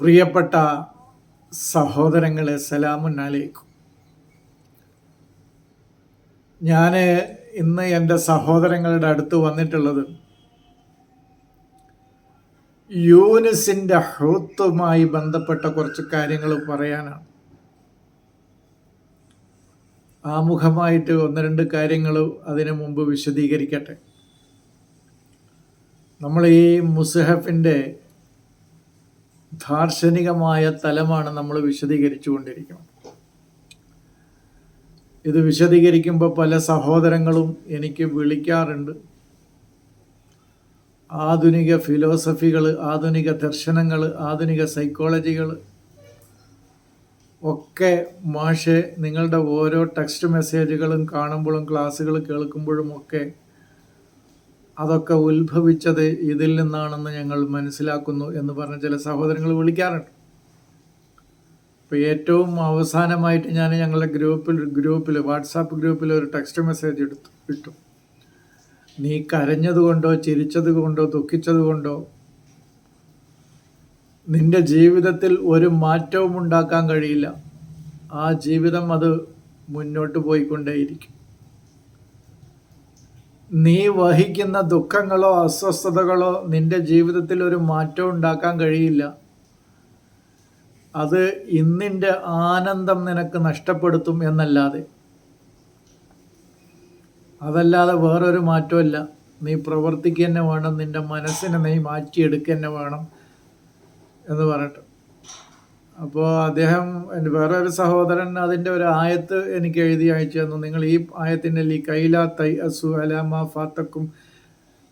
പ്രിയപ്പെട്ട സഹോദരങ്ങളെ സലാമു അലൈക്കും. ഞാൻ ഇന്ന് എന്റെ സഹോദരങ്ങളുടെ അടുത്ത് വന്നിട്ടുള്ളത് യൂനിസിന്റെ ഹൗത്തുമായി ബന്ധപ്പെട്ട കുറച്ച് കാര്യങ്ങൾ പറയാനാണ്. ആമുഖമായിട്ട് ഒന്ന് രണ്ട് കാര്യങ്ങൾ അതിനു മുമ്പ് വിശദീകരിക്കട്ടെ. നമ്മൾ ഈ മുസ്ഹഫിന്റെ ദാർശനികമായ തലമാണ് നമ്മൾ വിശദീകരിച്ചു കൊണ്ടിരിക്കുന്നത് ഇത് വിശദീകരിക്കുമ്പോൾ പല സഹോദരങ്ങളും എനിക്ക് വിളിക്കാറുണ്ട്. ആധുനിക ഫിലോസഫികൾ ആധുനിക ദർശനങ്ങൾ ആധുനിക സൈക്കോളജികൾ ഒക്കെ മാഷെ നിങ്ങളുടെ ഓരോ ടെക്സ്റ്റ് മെസ്സേജുകളും കാണുമ്പോഴും ക്ലാസ്സുകൾ കേൾക്കുമ്പോഴും ഒക്കെ അതൊക്കെ ഉത്ഭവിച്ചത് ഇതിൽ നിന്നാണെന്ന് ഞങ്ങൾ മനസ്സിലാക്കുന്നു എന്ന് പറഞ്ഞ ചില സഹോദരങ്ങൾ വിളിക്കാറുണ്ട്. അപ്പോൾ ഏറ്റവും അവസാനമായിട്ട് ഞാൻ ഞങ്ങളുടെ ഗ്രൂപ്പിൽ ഗ്രൂപ്പിൽ വാട്സാപ്പ് ഗ്രൂപ്പിൽ ഒരു ടെക്സ്റ്റ് മെസ്സേജ് എടുത്തു ഇട്ടു. നീ കരഞ്ഞത് കൊണ്ടോ ചിരിച്ചത് കൊണ്ടോ ദുഃഖിച്ചത് കൊണ്ടോ നിന്റെ ജീവിതത്തിൽ ഒരു മാറ്റവും ഉണ്ടാക്കാൻ കഴിയില്ല. ആ ജീവിതം അത് മുന്നോട്ട് പോയിക്കൊണ്ടേയിരിക്കും. നീ വഹിക്കുന്ന ദുഃഖങ്ങളോ അസ്വസ്ഥതകളോ നിന്റെ ജീവിതത്തിൽ ഒരു മാറ്റം ഉണ്ടാക്കാൻ കഴിയില്ല. അത് ഇന്നിന്റെ ആനന്ദം നിനക്ക് നഷ്ടപ്പെടുത്തും എന്നല്ലാതെ. അതല്ലാതെ വേറൊരു മാറ്റമല്ല നീ പ്രവർത്തിക്കുക തന്നെ വേണം നിന്റെ മനസ്സിനെ നീ മാറ്റിയെടുക്കുക തന്നെ വേണം എന്ന് പറഞ്ഞിട്ട്. അപ്പോൾ അദ്ദേഹം എന്റെ വേറെ ഒരു സഹോദരൻ അതിന്റെ ഒരു ആയത്ത് എനിക്ക് എഴുതി അയച്ചു തന്നു. നിങ്ങൾ ഈ ആയത്തിന്റെ ലി കൈല തൈ അസു അലാമ ഫാത്തക്കും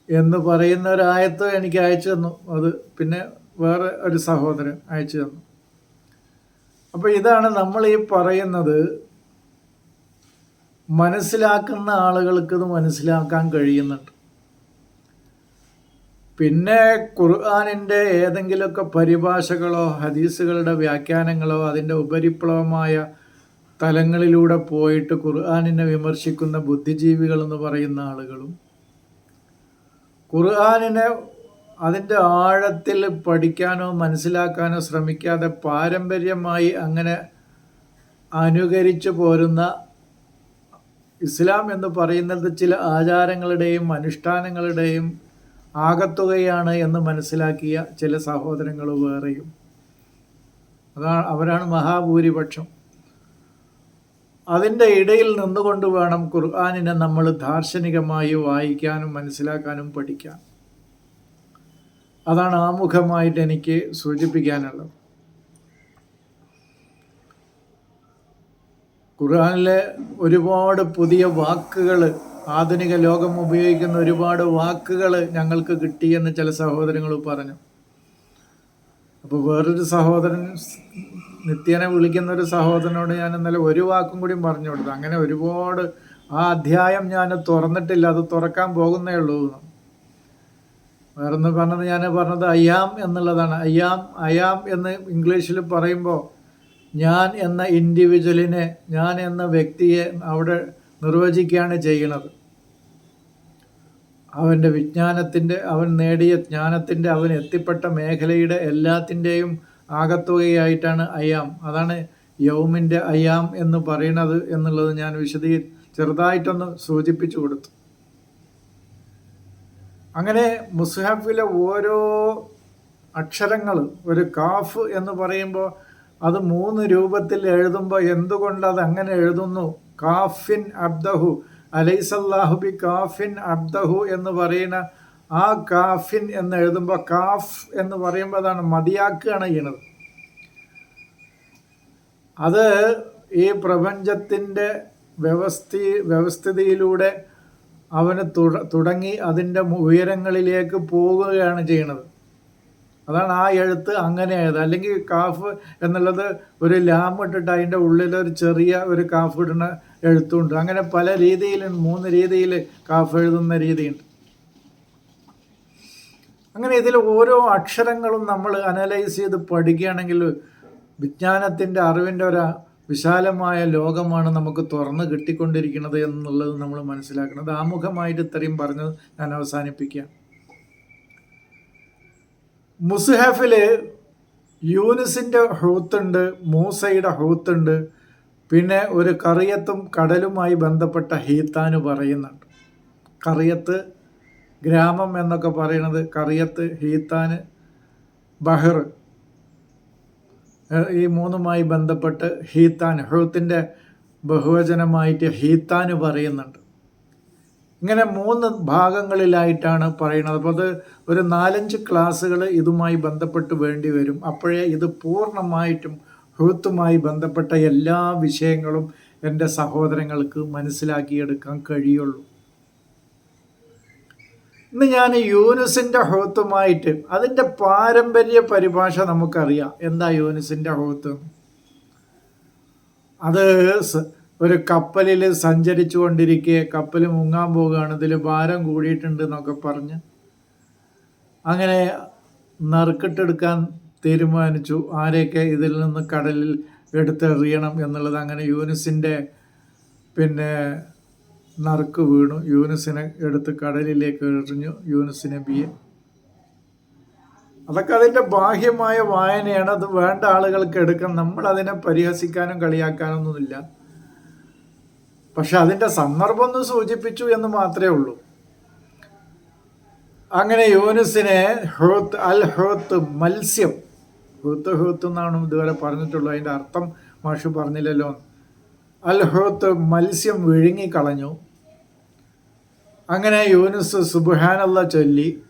എന്ന് പറയുന്ന ഒരു ആയത്ത് എനിക്ക് അയച്ചു തന്നു. അത് പിന്നെ വേറെ ഒരു സഹോദരൻ അയച്ചു തന്നു. അപ്പോൾ ഇതാണ് നമ്മൾ ഈ പറയുന്നത് മനസ്സിലാക്കുന്ന ആളുകൾക്ക് ഇത് മനസ്സിലാക്കാൻ കഴിയുന്നുണ്ട്. പിന്നെ ഖുർആാനിന്റെ ഏതെങ്കിലുമൊക്കെ പരിഭാഷകളോ ഹദീസുകളുടെ വ്യാഖ്യാനങ്ങളോ അതിന്റെ ഉപരിപ്ലവമായ തലങ്ങളിലൂടെ പോയിട്ട് ഖുർആാനിനെ വിമർശിക്കുന്ന ബുദ്ധിജീവികൾ എന്ന് പറയുന്ന ആളുകളും ഖുർആാനിനെ അതിന്റെ ആഴത്തിൽ പഠിക്കാനോ മനസ്സിലാക്കാനോ ശ്രമിക്കാതെ പാരമ്പര്യമായി അങ്ങനെ അനുകരിച്ചു പോരുന്ന ഇസ്ലാം എന്ന് പറയുന്നത് ചില ആചാരങ്ങളുടെയും അനുഷ്ഠാനങ്ങളുടെയും ആകത്തുകയാണ് എന്ന് മനസ്സിലാക്കിയ ചില സഹോദരങ്ങൾ വേറെയും. അതാണ് അവരാണ് മഹാഭൂരിപക്ഷം. അതിന്റെ ഇടയിൽ നിന്നുകൊണ്ട് വേണം ഖുർആാനിനെ നമ്മൾ ദാർശനികമായി വായിക്കാനും മനസ്സിലാക്കാനും പഠിക്കാൻ. അതാണ് ആമുഖമായിട്ട് എനിക്ക് സൂചിപ്പിക്കാനുള്ളത്. ഖുർആാനിലെ ഒരുപാട് പുതിയ വാക്കുകൾ ആധുനിക ലോകം ഉപയോഗിക്കുന്ന ഒരുപാട് വാക്കുകൾ ഞങ്ങൾക്ക് കിട്ടിയെന്ന് ചില സഹോദരങ്ങൾ പറഞ്ഞു. അപ്പോൾ വേറൊരു സഹോദരൻ നിത്യേനെ വിളിക്കുന്ന ഒരു സഹോദരനോട് ഞാൻ ഇന്നലെ ഒരു വാക്കും കൂടി പറഞ്ഞു കൊടുത്തു. അങ്ങനെ ഒരുപാട് ആ അധ്യായം ഞാൻ തുറന്നിട്ടില്ല അത് തുറക്കാൻ പോകുന്നേ ഉള്ളൂ വേറൊന്ന് പറഞ്ഞത് ഞാൻ പറഞ്ഞത് അയ്യാം എന്നുള്ളതാണ്. അയ്യാം അയാം എന്ന് ഇംഗ്ലീഷിൽ പറയുമ്പോൾ ഞാൻ എന്ന ഇൻഡിവിജ്വലിനെ ഞാൻ എന്ന വ്യക്തിയെ അവിടെ നിർവചിക്കുകയാണ് ചെയ്യണത് അവന്റെ വിജ്ഞാനത്തിന്റെ അവൻ നേടിയ ജ്ഞാനത്തിന്റെ അവൻ എത്തിപ്പെട്ട മേഖലയുടെ എല്ലാത്തിന്റെയും ആകത്തുകയായിട്ടാണ് അയാം അതാണ് യൗമിന്റെ അയാം എന്ന് പറയുന്നത് എന്നുള്ളത് ഞാൻ വിശദീ ചെറുതായിട്ടൊന്ന് സൂചിപ്പിച്ചു കൊടുത്തു. അങ്ങനെ മുസ്ഹഫിലെ ഓരോ അക്ഷരങ്ങൾ ഒരു കാഫ് എന്ന് പറയുമ്പോൾ അത് മൂന്ന് രൂപത്തിൽ എഴുതുമ്പോൾ എന്തുകൊണ്ട് അത് അങ്ങനെ എഴുതുന്നു? കാഫിൻ അബ്ദഹു. അലൈസല്ലാഹുബി കാഫിൻ അബ്ദഹു എന്ന് പറയുന്ന ആ കാഫിൻ എന്ന് എഴുതുമ്പോൾ കാഫ് എന്ന് പറയുമ്പോൾ അതാണ് മതിയാക്കുകയാണ് ചെയ്യണത്. അത് ഈ പ്രപഞ്ചത്തിന്റെ വ്യവസ്ഥി വ്യവസ്ഥിതിയിലൂടെ അവന് തുടങ്ങി അതിന്റെ ഉയരങ്ങളിലേക്ക് പോവുകയാണ് ചെയ്യണത്. അതാണ് ആ എഴുത്ത് അങ്ങനെ എഴുതുക അല്ലെങ്കിൽ കാഫ് എന്നുള്ളത് ഒരു ലാം ഇട്ടിട്ട് അതിന്റെ ഉള്ളിൽ ഒരു ചെറിയ ഒരു കാഫ് ഇടുന്ന എഴുത്തുണ്ട്. അങ്ങനെ പല രീതിയിലും മൂന്ന് രീതിയിൽ കാഫ് എഴുതുന്ന രീതിയുണ്ട്. അങ്ങനെ ഇതിൽ ഓരോ അക്ഷരങ്ങളും നമ്മൾ അനലൈസ് ചെയ്ത് പഠിക്കുകയാണെങ്കിൽ വിജ്ഞാനത്തിന്റെ അറിവിന്റെ ഒരു വിശാലമായ ലോകമാണ് നമുക്ക് തുറന്ന് കിട്ടിക്കൊണ്ടിരിക്കുന്നത് എന്നുള്ളത് നമ്മൾ മനസ്സിലാക്കുന്നത് ആമുഖമായിട്ട് ഇത്രയും പറഞ്ഞത് ഞാൻ അവസാനിപ്പിക്കുക മുസ്ഹഫിൽ യൂനിസിന്റെ ഹൂത്തുണ്ട് മൂസയുടെ ഹൗത്തുണ്ട് പിന്നെ ഒരു കറിയത്തും കടലുമായി ബന്ധപ്പെട്ട ഹീത്താന് പറയുന്നുണ്ട്. കറിയത്ത് ഗ്രാമം എന്നൊക്കെ പറയുന്നത് കറിയത്ത് ഹീത്താന് ബഹർ ഈ മൂന്നുമായി ബന്ധപ്പെട്ട് ഹീത്താൻ ഹൃത്തിന്റെ ബഹുവചനമായിട്ട് ഹീത്താന് പറയുന്നുണ്ട്. ഇങ്ങനെ മൂന്ന് ഭാഗങ്ങളിലായിട്ടാണ് പറയുന്നത്. അപ്പോൾ അത് ഒരു നാലഞ്ച് ക്ലാസ്സുകൾ ഇതുമായി ബന്ധപ്പെട്ട് വേണ്ടി വരും. അപ്പോഴേ ഇത് പൂർണമായിട്ടും ഹൂത്തുമായി ബന്ധപ്പെട്ട എല്ലാ വിഷയങ്ങളും എന്റെ സഹോദരങ്ങൾക്ക് മനസ്സിലാക്കിയെടുക്കാൻ കഴിയുള്ളൂ. ഇന്ന് ഞാൻ യൂനുസിന്റെ ഹോത്തുമായിട്ട് അതിന്റെ പാരമ്പര്യ പരിഭാഷ നമുക്കറിയാം. എന്താ യൂനുസിന്റെ ഹോത്ത്? അത് ഒരു കപ്പലിൽ സഞ്ചരിച്ചു കൊണ്ടിരിക്കെ കപ്പൽ മുങ്ങാൻ പോവുകയാണ് ഇതിൽ ഭാരം കൂടിയിട്ടുണ്ട് എന്നൊക്കെ പറഞ്ഞ് അങ്ങനെ നറുക്കിട്ടെടുക്കാൻ തീരുമാനിച്ചു. ആരെയൊക്കെ ഇതിൽ നിന്ന് കടലിൽ എടുത്തെറിയണം എന്നുള്ളത് അങ്ങനെ യൂനിസിന്റെ പിന്നെ നറുക്ക് വീണു. യൂനിസിനെ എടുത്ത് കടലിലേക്ക് എറിഞ്ഞു. യൂനിസ് നബിയെ അതൊക്കെ അതിന്റെ ബാഹ്യമായ വായനയാണ്. അത് വേണ്ട ആളുകൾക്ക് എടുക്കാം നമ്മൾ അതിനെ പരിഹസിക്കാനും കളിയാക്കാനൊന്നുമില്ല. പക്ഷെ അതിന്റെ സന്ദർഭം ഒന്ന് സൂചിപ്പിച്ചു എന്ന് മാത്രമേ ഉള്ളൂ. അങ്ങനെ യൂനിസിനെ ഹോത്ത് അൽ ഹോത്ത് മത്സ്യം ഹൂത്ത് ഹൂത്ത് എന്നാണ് ഇതുവരെ പറഞ്ഞിട്ടുള്ളത്. അതിന്റെ അർത്ഥം മാഷു പറഞ്ഞില്ലല്ലോ. അൽ ഹോത്ത് മത്സ്യം വിഴുങ്ങിക്കളഞ്ഞു. അങ്ങനെ യൂനുസ് സുബുഹാനുള്ള ചൊല്ലി.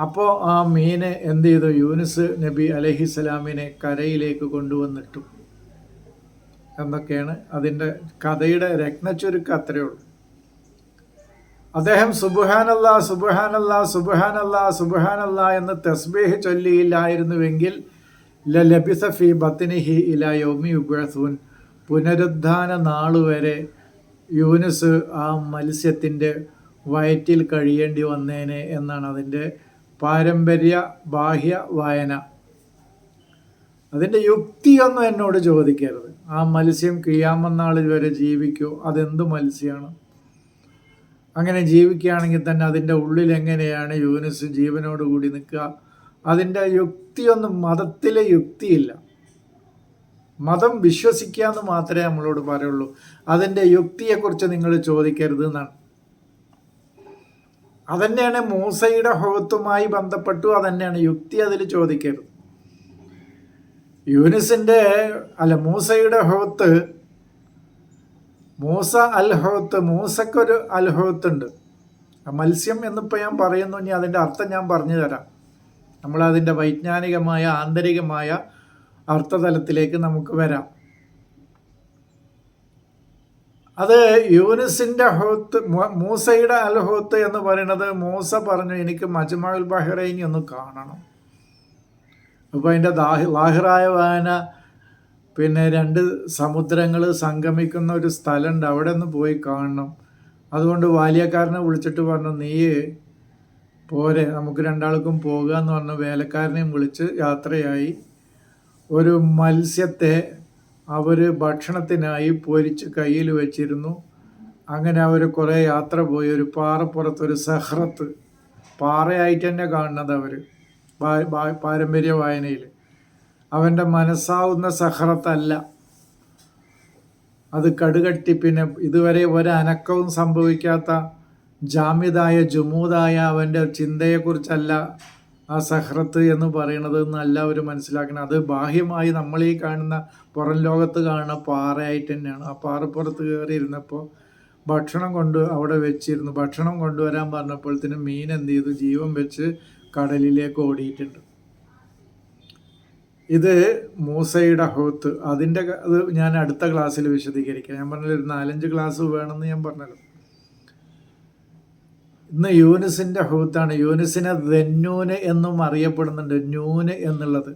അപ്പോൾ ആ മീന് എന്ത് ചെയ്തു? യൂനുസ് നബി അലഹിസ്സലാമിനെ കരയിലേക്ക് കൊണ്ടുവന്നിട്ടു. എന്നൊക്കെയാണ് അതിന്റെ കഥയുടെ രത്നച്ചുരുക്കം അത്രയേ ഉള്ളൂ. അദ്ദേഹം സുബുഹാനല്ല സുബുഹാനല്ല സുബുഹാനല്ല സുബുഹാനല്ല എന്ന് തസ്ബീഹ് ചൊല്ലിയില്ലായിരുന്നുവെങ്കിൽ ലബിസ ഫി ബത്തിനിഹി ഇല യോമി ഉബസൂൻ പുനരുദ്ധാന നാളുവരെ യൂനുസ് ആ മത്സ്യത്തിന്റെ വയറ്റിൽ കഴിയേണ്ടി വന്നേനെ എന്നാണ് അതിന്റെ പാരമ്പര്യ ബാഹ്യ വായന. അതിന്റെ യുക്തിയൊന്നും എന്നോട് ചോദിക്കരുത്. ആ മത്സ്യം കിയാമന്നാളിൽ വരെ ജീവിക്കൂ. അതെന്ത് മത്സ്യമാണ് അങ്ങനെ ജീവിക്കുകയാണെങ്കിൽ തന്നെ അതിന്റെ ഉള്ളിൽ എങ്ങനെയാണ് യൂനിസ് ജീവനോട് കൂടി നിൽക്കുക? അതിന്റെ യുക്തിയൊന്നും മതത്തിലെ യുക്തിയില്ല. മതം വിശ്വസിക്കുക എന്ന് മാത്രമേ നമ്മളോട് പറയുള്ളൂ. അതിന്റെ യുക്തിയെക്കുറിച്ച് നിങ്ങൾ ചോദിക്കരുത് എന്നാണ്. അതന്നെയാണ് മൂസയുടെ ഹോത്തുമായി ബന്ധപ്പെട്ടു അതന്നെയാണ് യുക്തി അതിൽ ചോദിക്കരുത്. യൂനിസിന്റെ അല്ല മൂസയുടെ ഹോത്ത് മൂസ അൽഹോത്ത് മൂസക്കൊരു അൽഹോത്ത് ഉണ്ട് മത്സ്യം എന്നിപ്പോൾ ഞാൻ പറയുന്നു ഇനി അതിന്റെ അർത്ഥം ഞാൻ പറഞ്ഞു തരാം. നമ്മൾ അതിന്റെ വൈജ്ഞാനികമായ ആന്തരികമായ അർത്ഥതലത്തിലേക്ക് നമുക്ക് വരാം. അത് യൂനിസിന്റെ ഹോത്ത് മൂസയുടെ അൽഹോത്ത് എന്ന് പറയുന്നത് മൂസ പറഞ്ഞു എനിക്ക് മജ്മഉൽ ബഹ്റൈനി ഒന്ന് കാണണം. അപ്പോൾ അതിന്റെ ദാഹി ലാഹിറായ വായന പിന്നെ രണ്ട് സമുദ്രങ്ങൾ സംഗമിക്കുന്ന ഒരു സ്ഥലമുണ്ട് അവിടെ ഒന്ന് പോയി കാണണം. അതുകൊണ്ട് വാലിയക്കാരനെ വിളിച്ചിട്ട് പറഞ്ഞു നീ പോരെ നമുക്ക് രണ്ടാൾക്കും പോകുക എന്ന് പറഞ്ഞ. വേലക്കാരനെയും വിളിച്ച് യാത്രയായി. ഒരു മത്സ്യത്തെ അവർ ഭക്ഷണത്തിനായി പൊരിച്ച് കയ്യിൽ വെച്ചിരുന്നു. അങ്ങനെ അവർ കുറേ യാത്ര പോയി. ഒരു പാറപ്പുറത്ത് ഒരു സഹ്രത്ത് പാറയായിട്ട് തന്നെ കാണുന്നത് അവർ പാരമ്പര്യ വായനയിൽ അവന്റെ മനസ്സാവുന്ന സഹറത്തല്ല. അത് കടുകട്ടി. പിന്നെ ഇതുവരെ ഒരനക്കവും സംഭവിക്കാത്ത ജാമ്യതായ ജുമൂതായ അവന്റെ ചിന്തയെക്കുറിച്ചല്ല ആ സഹ്രത്ത് എന്ന് പറയുന്നത് എന്ന് എല്ലാവരും മനസ്സിലാക്കണം. അത് ബാഹ്യമായി നമ്മൾ ഈ കാണുന്ന പുറം ലോകത്ത് കാണുന്ന പാറയായിട്ട് തന്നെയാണ്. ആ പാറപ്പുറത്ത് കയറി ഇരുന്നപ്പോൾ ഭക്ഷണം കൊണ്ട് അവിടെ വെച്ചിരുന്നു. ഭക്ഷണം കൊണ്ടുവരാൻ പറഞ്ഞപ്പോഴത്തേനും മീൻ എന്ത് ചെയ്തു? ജീവൻ വെച്ച് കടലിലേക്ക് ഓടിയിട്ടുണ്ട്. ഇത് മൂസയുടെ ഹോത്ത് അതിന്റെ അത് ഞാൻ അടുത്ത ക്ലാസ്സിൽ വിശദീകരിക്കാം. ഞാൻ പറഞ്ഞല്ലോ ഒരു നാലഞ്ച് ക്ലാസ് വേണമെന്ന് ഞാൻ പറഞ്ഞല്ലോ. ഇന്ന് യൂനിസിന്റെ ഹൂത്താണ്. യൂനിസിനെ ദന്നൂന് എന്നും അറിയപ്പെടുന്നുണ്ട്. ന്യൂന് എന്നുള്ളത്.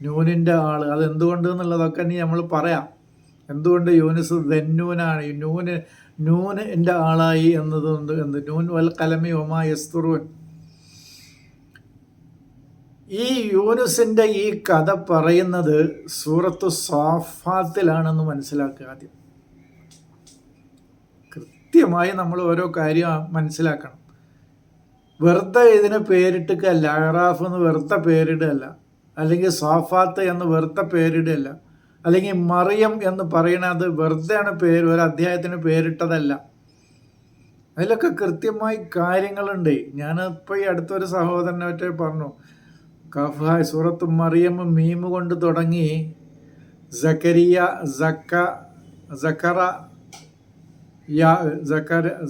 ന്യൂനിന്റെ ആൾ അത് എന്തുകൊണ്ട് എന്നുള്ളതൊക്കെ ഇനി നമ്മൾ പറയാം. എന്തുകൊണ്ട് യൂനിസ് ദന്നൂനാണ് ന്യൂന് ന്യൂന് എന്റെ ആളായി എന്നതുകൊണ്ട് എന്ത്? ന്യൂൻ വൽ കലമി ഒമാ യസ്തുറുൻ. ഈ യൂനുസിന്റെ ഈ കഥ പറയുന്നത് സൂറത്ത് സാഫാത്തിലാണെന്ന് മനസ്സിലാക്കുക ആദ്യം. കൃത്യമായി നമ്മൾ ഓരോ കാര്യം മനസ്സിലാക്കണം. വെറുതെ ഇതിന് പേരിട്ടുകല്ല അറാഫ് എന്ന് വെറുതെ പേരിടുകയല്ല അല്ലെങ്കിൽ സോഫാത്ത് എന്ന് വെറുതെ പേരിടുകയല്ല അല്ലെങ്കിൽ മറിയം എന്ന് പറയണത് വെറുതെയാണ് പേര് ഒരു അധ്യായത്തിന് പേരിട്ടതല്ല. അതിലൊക്കെ കൃത്യമായി കാര്യങ്ങളുണ്ട്. ഞാനിപ്പോൾ ഈ അടുത്തൊരു സഹോദരനായിട്ട് പറഞ്ഞു. കഫ സൂറത്ത് മറിയം മീമ് കൊണ്ട് തുടങ്ങി. സക്കരിയ സക്ക സക്കറ യാ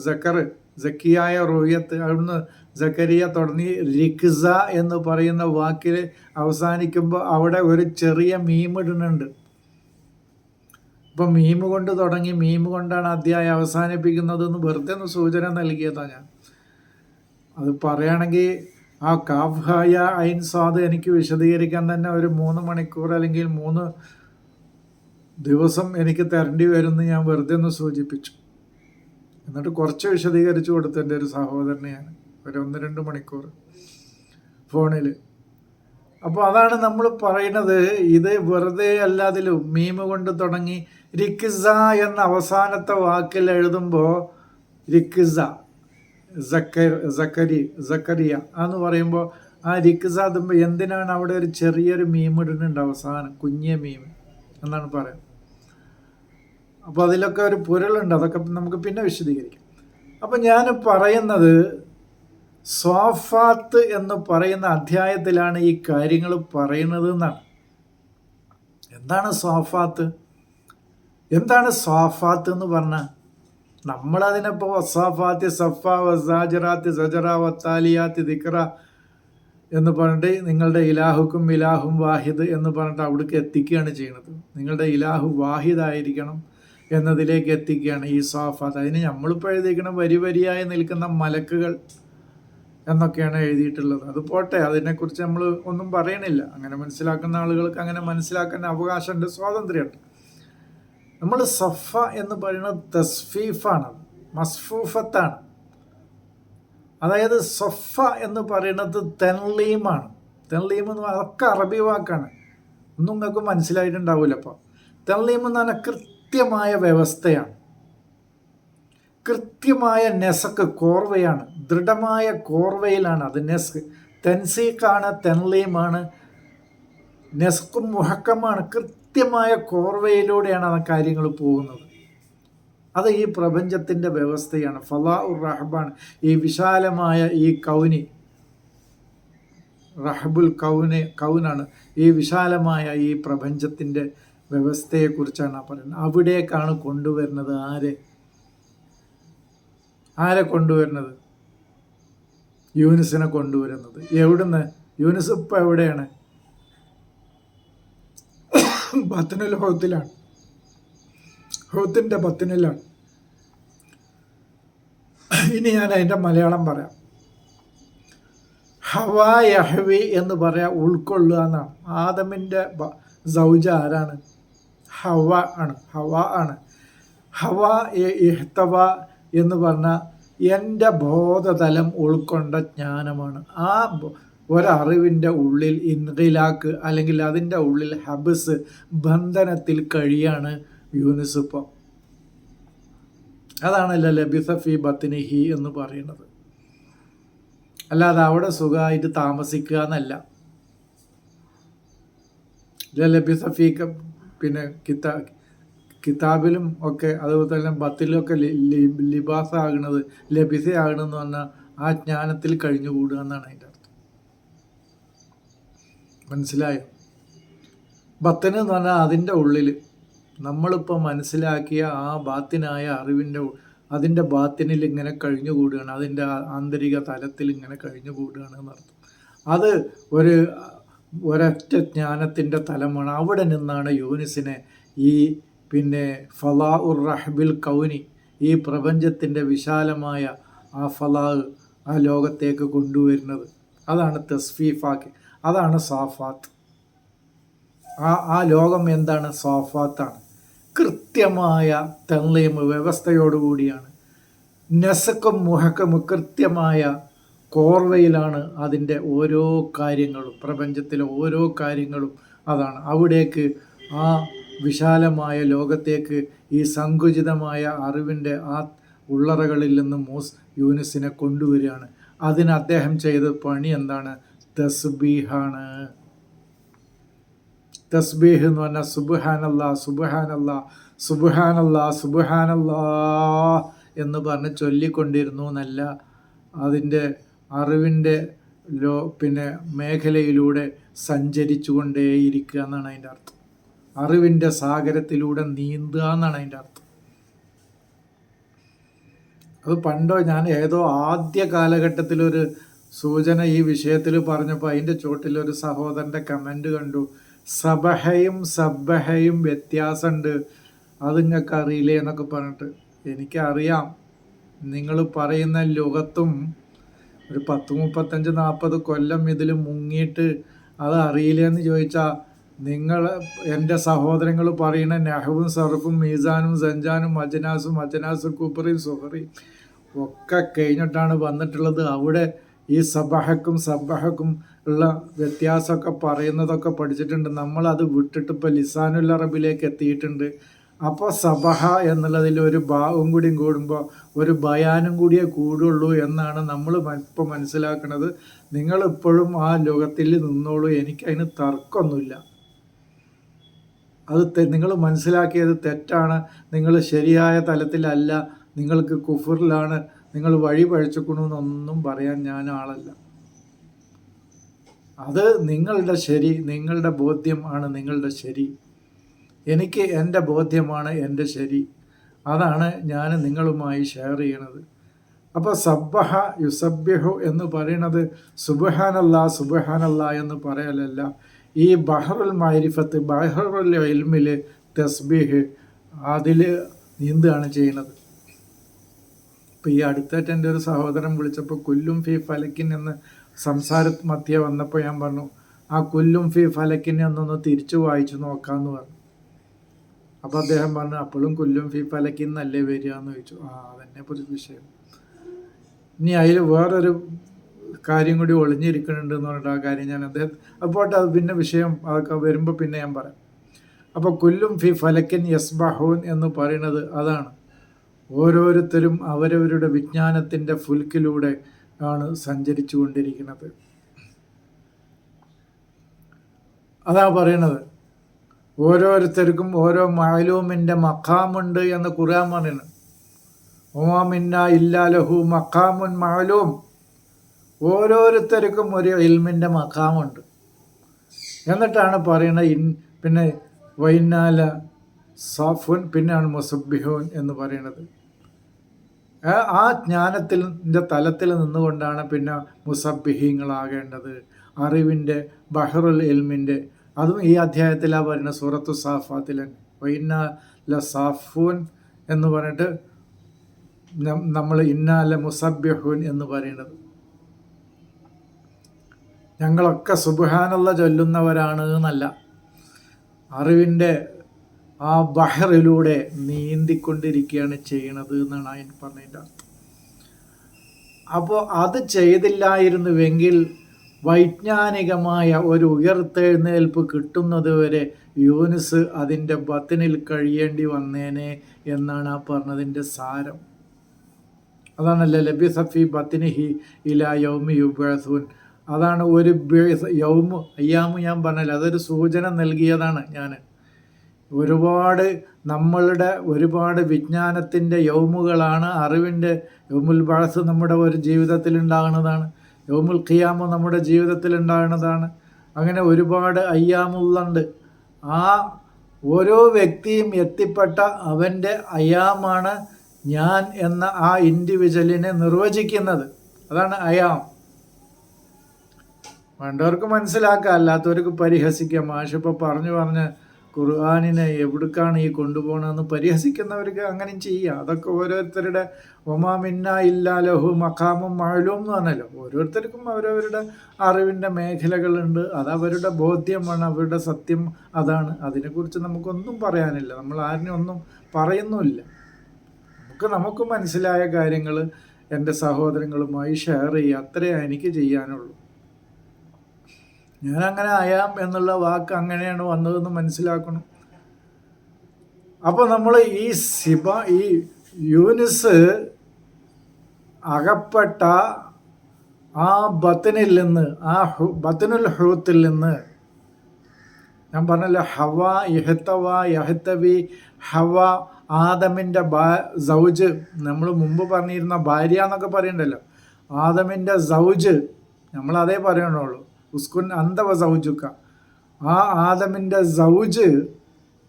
സക്കർ സക്കിയായ റോയത്ത് അവിടുന്ന് സക്കരിയ തുടങ്ങി. റിക്സ എന്ന് പറയുന്ന വാക്കിൽ അവസാനിക്കുമ്പോൾ അവിടെ ഒരു ചെറിയ മീമിടുന്നുണ്ട് ഇപ്പം മീമ് കൊണ്ട് തുടങ്ങി. മീമ് കൊണ്ടാണ് അധ്യായം അവസാനിപ്പിക്കുന്നത് എന്ന് വെറുതെ ഒന്ന് സൂചന നൽകിയതാണ് ഞാൻ. അത് പറയുകയാണെങ്കിൽ ആ കാഫായ ഐൻ സാദ് എനിക്ക് വിശദീകരിക്കാൻ തന്നെ ഒരു മൂന്ന് മണിക്കൂർ അല്ലെങ്കിൽ മൂന്ന് ദിവസം എനിക്ക് തരേണ്ടി വരുമെന്ന് ഞാൻ വെറുതെ ഒന്ന് സൂചിപ്പിച്ചു. എന്നിട്ട് കുറച്ച് വിശദീകരിച്ചു കൊടുത്തു എന്റെ ഒരു സഹോദരനെയാണ് ഒരു ഒന്ന് രണ്ട് മണിക്കൂർ ഫോണിൽ അപ്പോൾ അതാണ് നമ്മൾ പറയുന്നത് ഇത് വെറുതെ അല്ലാതിലും മീമ് കൊണ്ട് തുടങ്ങി റിക്കിസ എന്ന അവസാനത്തെ വാക്കിൽ എഴുതുമ്പോൾ സക്കരി സക്കരിയ എന്ന് പറയുമ്പോൾ ആ റിക്കിസ അതുമ്പോൾ എന്തിനാണ് അവിടെ ഒരു ചെറിയൊരു മീം ഇടുന്നുണ്ട് അവസാനം? കുഞ്ഞിയ മീം എന്നാണ് പറയുന്നത്. അപ്പോൾ അതിലൊക്കെ ഒരു പൊരുളുണ്ട്. അതൊക്കെ നമുക്ക് പിന്നെ വിശദീകരിക്കാം. അപ്പം ഞാൻ പറയുന്നത് സ്വാഫാത്ത് എന്ന് പറയുന്ന അധ്യായത്തിലാണ് ഈ കാര്യങ്ങൾ പറയുന്നത് എന്നാണ്. എന്താണ് സ്വാഫാത്ത്? എന്താണ് സ്വാഫാത്ത് എന്ന് പറഞ്ഞാൽ നമ്മളതിനിപ്പോൾ വസാഫാത്തി സഫ വസാജറാത്തി സജറ വത്താലിയാത്തി ദിക്ര എന്ന് പറഞ്ഞിട്ട് നിങ്ങളുടെ ഇലാഹുക്കും ഇലാഹും വാഹിദ് എന്ന് പറഞ്ഞിട്ട് അവിടേക്ക് എത്തിക്കുകയാണ് ചെയ്യുന്നത്. നിങ്ങളുടെ ഇലാഹു വാഹിദായിരിക്കണം എന്നതിലേക്ക് എത്തിക്കുകയാണ് ഈ സാഫാത്ത്. അതിന് നമ്മളിപ്പോൾ എഴുതിയിരിക്കണം വരി വരിയായി നിൽക്കുന്ന മലക്കുകൾ എന്നൊക്കെയാണ് എഴുതിയിട്ടുള്ളത്. അത് പോട്ടെ അതിനെക്കുറിച്ച് നമ്മൾ ഒന്നും പറയണില്ല. അങ്ങനെ മനസ്സിലാക്കുന്ന ആളുകൾക്ക് അങ്ങനെ മനസ്സിലാക്കാൻ അവകാശമുണ്ട് സ്വാതന്ത്ര്യമുണ്ട്. നമ്മൾ സഫ എന്ന് പറയുന്നത് തസ്ഫീഫാണ് മസ്ഫൂഫത്താണ്. അതായത് സഫ എന്ന് പറയുന്നത് തെൻലീമാണ്. തെൻലീം എന്ന് അതൊക്കെ അറബി വാക്കാണ്. ഒന്നും നിങ്ങൾക്ക് മനസ്സിലായിട്ടുണ്ടാവില്ല അപ്പോൾ തെൻലീം എന്ന് പറഞ്ഞാൽ കൃത്യമായ വ്യവസ്ഥയാണ്. കൃത്യമായ നെസക്ക് കോർവയാണ്. ദൃഢമായ കോർവയിലാണ് അത് നെസ്ക്. തെൻസീക്കാണ് തെൻലീമാണ്. നെസ്ക്കും മുഹക്കമാണ്. കൃത്യമായ കോർവയിലൂടെയാണ് ആ കാര്യങ്ങൾ പോകുന്നത്. അത് ഈ പ്രപഞ്ചത്തിന്റെ വ്യവസ്ഥയാണ്. ഫലാ ഉർ റഹബാൻ ഈ വിശാലമായ ഈ കൗനി റഹബുൽ കൗനെ കൗനാണ് ഈ വിശാലമായ ഈ പ്രപഞ്ചത്തിന്റെ വ്യവസ്ഥയെക്കുറിച്ചാണ് പറയുന്നത്. അവിടേക്കാണ് കൊണ്ടുവരുന്നത് ആരെ? ആരെ കൊണ്ടുവരുന്നത്? യൂനിസിനെ കൊണ്ടുവരുന്നത്. എവിടുന്ന്? യൂനിസ് ഇപ്പം എവിടെയാണ്? ബത്തനുൽ ഹൗത്തിലാണ്. ഹൗത്തിന്റെ ബത്തനിലാണ് ഇനി ഞാൻ അതിന്റെ മലയാളം പറയാം. ഹവാ യഹവി എന്ന് പറയാ ഉൾക്കൊള്ളുക എന്നാണ്. ആദമിന്റെ സൗജ ആരാണ്? ഹവ ആണ്. ഹവ ആണ്. ഹവ ഇഹ്തവ എന്ന് പറഞ്ഞാൽ എന്റെ ബോധതലം ഉൾക്കൊണ്ട ജ്ഞാനമാണ്. ആ ഒരറിവിന്റെ ഉള്ളിൽ ഇൻഖിലാക്ക് അല്ലെങ്കിൽ അതിന്റെ ഉള്ളിൽ ഹബസ് ബന്ധനത്തിൽ കഴിയാണ് യൂനിസ് ഇപ്പോൾ അതാണല്ലോ ലബിസഫി ബത്തിനിഹി എന്ന് പറയുന്നത്. അല്ലാതെ അവിടെ സുഖമായിട്ട് താമസിക്കുക എന്നല്ല. ലബിസഫി പിന്നെ കിതാ കിതാബിലും ഒക്കെ അതുപോലെ തന്നെ ബത്തിലും ഒക്കെ ലിബാസാകണത് ലബിസയാകണമെന്ന് പറഞ്ഞാൽ ആ ജ്ഞാനത്തിൽ കഴിഞ്ഞുകൂടുക എന്നാണ് അതിന്റെ മനസ്സിലായോ? ഭക്തന് എന്ന് പറഞ്ഞാൽ അതിന്റെ ഉള്ളിൽ നമ്മളിപ്പോൾ മനസ്സിലാക്കിയ ആ ബാത്തിനായ അറിവിന്റെ അതിന്റെ ബാത്തിനിൽ ഇങ്ങനെ കഴിഞ്ഞുകൂടുകയാണ് അതിന്റെ ആന്തരിക തലത്തിൽ ഇങ്ങനെ കഴിഞ്ഞുകൂടുകയാണ് എന്നർത്ഥം അത് ഒരു ഒരൊറ്റ ജ്ഞാനത്തിന്റെ തലമാണ്. അവിടെ നിന്നാണ് യൂനിസിനെ ഈ പിന്നെ ഫലാ ഉർ റഹബിൽ കൗനി ഈ പ്രപഞ്ചത്തിന്റെ വിശാലമായ ആ ഫലാ ആ ലോകത്തേക്ക് കൊണ്ടുവരുന്നത്. അതാണ് തസ്ഫീഫാക്ക്. അതാണ് സാഫാത്ത്. ആ ആ ലോകം എന്താണ്? സാഫാത്താണ്. കൃത്യമായ തെളിയും വ്യവസ്ഥയോടുകൂടിയാണ്. നെസക്കും മുഹക്കും കൃത്യമായ കോർവയിലാണ് അതിന്റെ ഓരോ കാര്യങ്ങളും പ്രപഞ്ചത്തിലെ ഓരോ കാര്യങ്ങളും അതാണ്. അവിടേക്ക് ആ വിശാലമായ ലോകത്തേക്ക് ഈ സങ്കുചിതമായ അറിവിന്റെ ആ ഉള്ളറകളിൽ നിന്ന് മൂസ് യൂനിസിനെ കൊണ്ടുവരികയാണ്. അതിന് അദ്ദേഹം ചെയ്ത പണി എന്താണ്? തസ്ബീഹാണ്. തസ്ബീഹ് എന്ന് പറഞ്ഞാൽ സുബുഹാനല്ല സുബുഹാനല്ല സുബുഹാനല്ല സുബുഹാനല്ലാ എന്ന് പറഞ്ഞ് ചൊല്ലിക്കൊണ്ടിരുന്നു എന്നല്ല അതിന്റെ അറിവിന്റെ ലോ പിന്നെ മേഖലയിലൂടെ സഞ്ചരിച്ചു കൊണ്ടേയിരിക്കുക എന്നാണ് അതിന്റെ അർത്ഥം. അറിവിന്റെ സാഗരത്തിലൂടെ നീന്തുക എന്നാണ് അതിന്റെ അർത്ഥം. അത് പണ്ടോ ഞാൻ ഏതോ ആദ്യ കാലഘട്ടത്തിലൊരു സൂചന ഈ വിഷയത്തിൽ പറഞ്ഞപ്പോൾ അതിന്റെ ചോട്ടിൽ ഒരു സഹോദരന്റെ കമന്റ് കണ്ടു. സബഹയും സബഹയും വ്യത്യാസമുണ്ട് അത് നിങ്ങൾക്ക് അറിയില്ലേ എന്നൊക്കെ പറഞ്ഞിട്ട്. എനിക്കറിയാം. നിങ്ങൾ പറയുന്ന ലോകത്തും ഒരു പത്ത് മുപ്പത്തഞ്ച് നാൽപ്പത് കൊല്ലം ഇതിൽ മുങ്ങിയിട്ട് അത് അറിയില്ലെന്ന് ചോദിച്ചാൽ നിങ്ങൾ എന്റെ സഹോദരങ്ങൾ പറയുന്ന നെഹവും സർഫും മീസാനും സഞ്ചാനും അജനാസും അജനാസും കൂപ്പറിയും സുഹറിയും ഒക്കെ കഴിഞ്ഞിട്ടാണ് വന്നിട്ടുള്ളത്. അവിടെ ഈ സബഹക്കും സബഹക്കും ഉള്ള വ്യത്യാസമൊക്കെ പറയുന്നതൊക്കെ പഠിച്ചിട്ടുണ്ട്. നമ്മൾ അത് വിട്ടിട്ട് ഇപ്പോൾ ലിസാനുൽ അറബിലേക്ക് എത്തിയിട്ടുണ്ട്. അപ്പോൾ സബഹ എന്നുള്ളതിൽ ഒരു ഭാവം കൂടിയും കൂടുമ്പോൾ ഒരു ബയാനും കൂടിയേ കൂടുള്ളൂ എന്നാണ് നമ്മൾ ഇപ്പോൾ മനസ്സിലാക്കുന്നത് നിങ്ങളിപ്പോഴും ആ ലോകത്തിൽ നിന്നോളൂ. എനിക്കതിന് തർക്കമൊന്നുമില്ല. അത് നിങ്ങൾ മനസ്സിലാക്കിയത് തെറ്റാണ്. നിങ്ങൾ ശരിയായ തലത്തിലല്ല. നിങ്ങൾക്ക് കുഫറിലാണ് നിങ്ങൾ വഴി പഴിച്ചക്കണമെന്നൊന്നും പറയാൻ ഞാൻ ആളല്ല. അത് നിങ്ങളുടെ ശരി നിങ്ങളുടെ ബോധ്യം ആണ് നിങ്ങളുടെ ശരി. എനിക്ക് എന്റെ ബോധ്യമാണ് എന്റെ ശരി. അതാണ് ഞാൻ നിങ്ങളുമായി ഷെയർ ചെയ്യണത്. അപ്പോൾ സബ്ബഹ യുസബ്യഹു എന്ന് പറയുന്നത് സുബഹാനല്ല സുബഹാനല്ല എന്ന് പറയലല്ല. ഈ ബഹറുൽ മാരിഫത്ത് ബഹറുൽ ഇൽമിൽ തസ്ബീഹ് അതിൽ നീന്തുകയാണ് ചെയ്യുന്നത്. ഇപ്പം ഈ അടുത്തായിട്ട് എന്റെ ഒരു സഹോദരൻ വിളിച്ചപ്പോൾ കുല്ലും ഫി ഫലക്കിൻ എന്ന് സംസാര മധ്യ വന്നപ്പോൾ ഞാൻ പറഞ്ഞു ആ കുല്ലും ഫി ഫലക്കിൻ എന്നൊന്ന് തിരിച്ചു വായിച്ചു നോക്കാമെന്ന് പറഞ്ഞു. അപ്പോൾ അദ്ദേഹം പറഞ്ഞു അപ്പോഴും കുല്ലും ഫി ഫലക്കിൻ നല്ലേ വരിക എന്ന് ചോദിച്ചു. ആ അതന്നെ ഒരു വിഷയം. ഇനി അതിൽ വേറൊരു കാര്യം കൂടി ഒളിഞ്ഞിരിക്കുന്നുണ്ട് എന്ന് പറഞ്ഞിട്ട് ആ കാര്യം ഞാൻ അദ്ദേഹം അപ്പോൾ അത് പിന്നെ വിഷയം അതൊക്കെ വരുമ്പോൾ പിന്നെ ഞാൻ പറയാം. അപ്പോൾ കുല്ലും ഫി ഫലക്കിൻ യസ്ബഹൂൻ എന്ന് പറയുന്നത് അതാണ്. ഓരോരുത്തരും അവരവരുടെ വിജ്ഞാനത്തിന്റെ ഫുൽക്കിലൂടെ ആണ് സഞ്ചരിച്ചു കൊണ്ടിരിക്കുന്നത് അതാ പറയണത്. ഓരോരുത്തർക്കും ഓരോ മഹലൂമിന്റെ മഖാമുണ്ട് എന്ന് ഖുർആൻ പറയുന്നത് ഓമിന്ന ഇല്ലാലഹു മക്കാമുൻ മഹലൂം ഓരോരുത്തർക്കും ഒരു ഇൽമിന്റെ മക്കാമുണ്ട് എന്നിട്ടാണ് പറയുന്നത് ഇൻ പിന്നെ വൈനാല സാഫുൻ പിന്നെയാണ് മുസബിഹുൻ എന്ന് പറയുന്നത്. ആ ജ്ഞാനത്തിന്റെ തലത്തിൽ നിന്നുകൊണ്ടാണ് പിന്നെ മുസബിഹിങ്ങളാകേണ്ടത് അറിവിന്റെ ബഹറുൽ എൽമിന്റെ അതും ഈ അധ്യായത്തിലാണ് പറയുന്നത് സൂറത്തു സാഫാത്തിലൻ വൈന്ന ല സാഫൂൻ എന്ന് പറഞ്ഞിട്ട് നമ്മൾ ഇന്നാല മുസബ്യഹൂൻ എന്ന് പറയുന്നത്. ഞങ്ങളൊക്കെ സുബുഹാനുള്ള ചൊല്ലുന്നവരാണ് എന്നല്ല. അറിവിന്റെ ആ ബഹറിലൂടെ നീന്തിക്കൊണ്ടിരിക്കുകയാണ് ചെയ്യണത് എന്നാണ് അതിന് പറഞ്ഞതിന്റെ അർത്ഥം. അപ്പോൾ അത് ചെയ്തില്ലായിരുന്നുവെങ്കിൽ വൈജ്ഞാനികമായ ഒരു ഉയർത്തെഴുന്നേൽപ്പ് കിട്ടുന്നത് വരെ യൂനിസ് അതിന്റെ ബത്തിനിൽ കഴിയേണ്ടി വന്നേനെ എന്നാണ് ആ പറഞ്ഞതിന്റെ സാരം. അതാണല്ലോ ലബി സഫി ബത്തിനിഹി ഇല യൗമി യുബസൂൻ അതാണ് ഒരു യൗമു അയ്യാമു ഞാൻ പറഞ്ഞല്ലോ അതൊരു സൂചന നൽകിയതാണ് ഞാൻ ഒരുപാട് നമ്മളുടെ ഒരുപാട് വിജ്ഞാനത്തിന്റെ യൗമുകളാണ്. അറിവിന്റെ യൗമുൽ ബാസ് നമ്മുടെ ഒരു ജീവിതത്തിൽ ഉണ്ടാകുന്നതാണ് യൗമുൽ ഖിയാമ നമ്മുടെ ജീവിതത്തിൽ ഉണ്ടാകുന്നതാണ് അങ്ങനെ ഒരുപാട് അയ്യാമുള്ളുണ്ട് ആ ഓരോ വ്യക്തിയും എത്തിപ്പെട്ട അവന്റെ അയാമാണ് ഞാൻ എന്ന ആ ഇൻഡിവിജ്വലിനെ നിർവചിക്കുന്നത്. അതാണ് അയാം വേണ്ടവർക്ക് മനസ്സിലാക്കാം അല്ലാത്തവർക്ക് പരിഹസിക്കാം. മാഷിപ്പോൾ പറഞ്ഞു പറഞ്ഞ് ഖുർആാനിനെ എവിടേക്കാണ് ഈ കൊണ്ടുപോകണമെന്ന് പരിഹസിക്കുന്നവർക്ക് അങ്ങനെ ചെയ്യാം. അതൊക്കെ ഓരോരുത്തരുടെ ഒമാമിന്ന ഇല്ലാ ലഹു മഖാമും മഴലും എന്ന് പറഞ്ഞല്ലോ. ഓരോരുത്തർക്കും അവരവരുടെ അറിവിന്റെ മേഖലകളുണ്ട്. അത് അവരുടെ ബോധ്യമാണ് അവരുടെ സത്യം അതാണ്. അതിനെക്കുറിച്ച് നമുക്കൊന്നും പറയാനില്ല. നമ്മൾ ആരിനൊന്നും പറയുന്നുമില്ല. നമുക്ക് നമുക്ക് മനസ്സിലായ കാര്യങ്ങൾ എന്റെ സഹോദരങ്ങളുമായി ഷെയർ ചെയ്യുക. അത്രേ എനിക്ക് ചെയ്യാനുള്ളൂ. ഞാൻ അങ്ങനെ ആയാം എന്നുള്ള വാക്ക് അങ്ങനെയാണ് വന്നതെന്ന് മനസ്സിലാക്കണം. അപ്പോൾ നമ്മൾ ഈ സിബ ഈ യൂനിസ് അകപ്പെട്ട ആ ബത്തിനിൽ നിന്ന് ആ ബത്തിനുൽ ഹൂത്തിൽ നിന്ന് ഞാൻ പറഞ്ഞല്ലോ ഹവ യഹത്തവ യഹത്തവി ഹവ ആദമിന്റെ ബാ സൗജ് നമ്മൾ മുമ്പ് പറഞ്ഞിരുന്ന ഭാര്യ എന്നൊക്കെ പറയണ്ടല്ലോ. ആദമിന്റെ സൗജ് നമ്മൾ അതേ പറയണുള്ളൂ. ഉസ്കുൻ അന്തവ സൗജുക്ക. ആ ആദമിന്റെ സൗജ്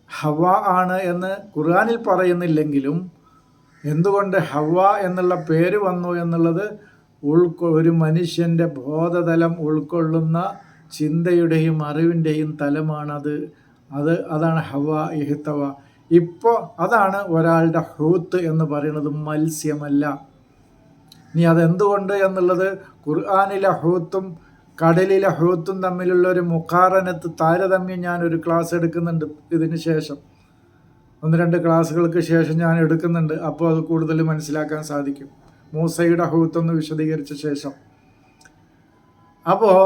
ഹവ ആണ് എന്ന് ഖുർആാനിൽ പറയുന്നില്ലെങ്കിലും എന്തുകൊണ്ട് ഹവ എന്നുള്ള പേര് വന്നു എന്നുള്ളത് ഉൾക്കൊ ഒരു മനുഷ്യന്റെ ബോധതലം ഉൾക്കൊള്ളുന്ന ചിന്തയുടെയും അറിവിന്റെയും തലമാണത്. അത് അതാണ് ഹവ ഇഹിത്തവ ഇപ്പോൾ അതാണ് ഒരാളുടെ ഹൂത്ത് എന്ന് പറയുന്നത് മത്സ്യമല്ല. ഇനി അതെന്തുകൊണ്ട് എന്നുള്ളത് ഖുർആാനിലെ ഹൂത്തും കടലിലെ ഹൂത്തും തമ്മിലുള്ള ഒരു മുഖാറനത്ത് താരതമ്യം ഞാൻ ഒരു ക്ലാസ് എടുക്കുന്നുണ്ട് ഇതിന് ശേഷം. ഒന്ന് രണ്ട് ക്ലാസ്സുകൾക്ക് ശേഷം ഞാൻ എടുക്കുന്നുണ്ട്. അപ്പോൾ അത് കൂടുതൽ മനസ്സിലാക്കാൻ സാധിക്കും. മൂസയുടെ ഹൂത്തൊന്ന് വിശദീകരിച്ച ശേഷം. അപ്പോൾ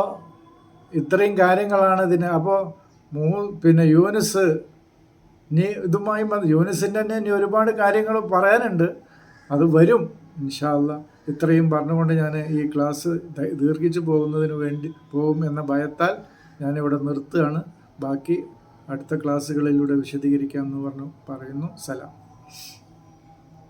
ഇത്രയും കാര്യങ്ങളാണ് ഇതിന്. അപ്പോൾ മൂ പിന്നെ യൂനിസ് നീ ഇതുമായി യൂനിസിന്റെ തന്നെ ഇനി ഒരുപാട് കാര്യങ്ങൾ പറയാനുണ്ട്. അത് വരും ഇൻഷാല്ല ഇത്രയും പറഞ്ഞുകൊണ്ട് ഞാൻ ഈ ക്ലാസ് ദീർഘിച്ചു പോകുന്നതിന് വേണ്ടി പോകും എന്ന ഭയത്താൽ ഞാനിവിടെ നിർത്തുകയാണ്. ബാക്കി അടുത്ത ക്ലാസ്സുകളിലൂടെ വിശദീകരിക്കാം എന്ന് പറഞ്ഞു പറയുന്നു. സലാം.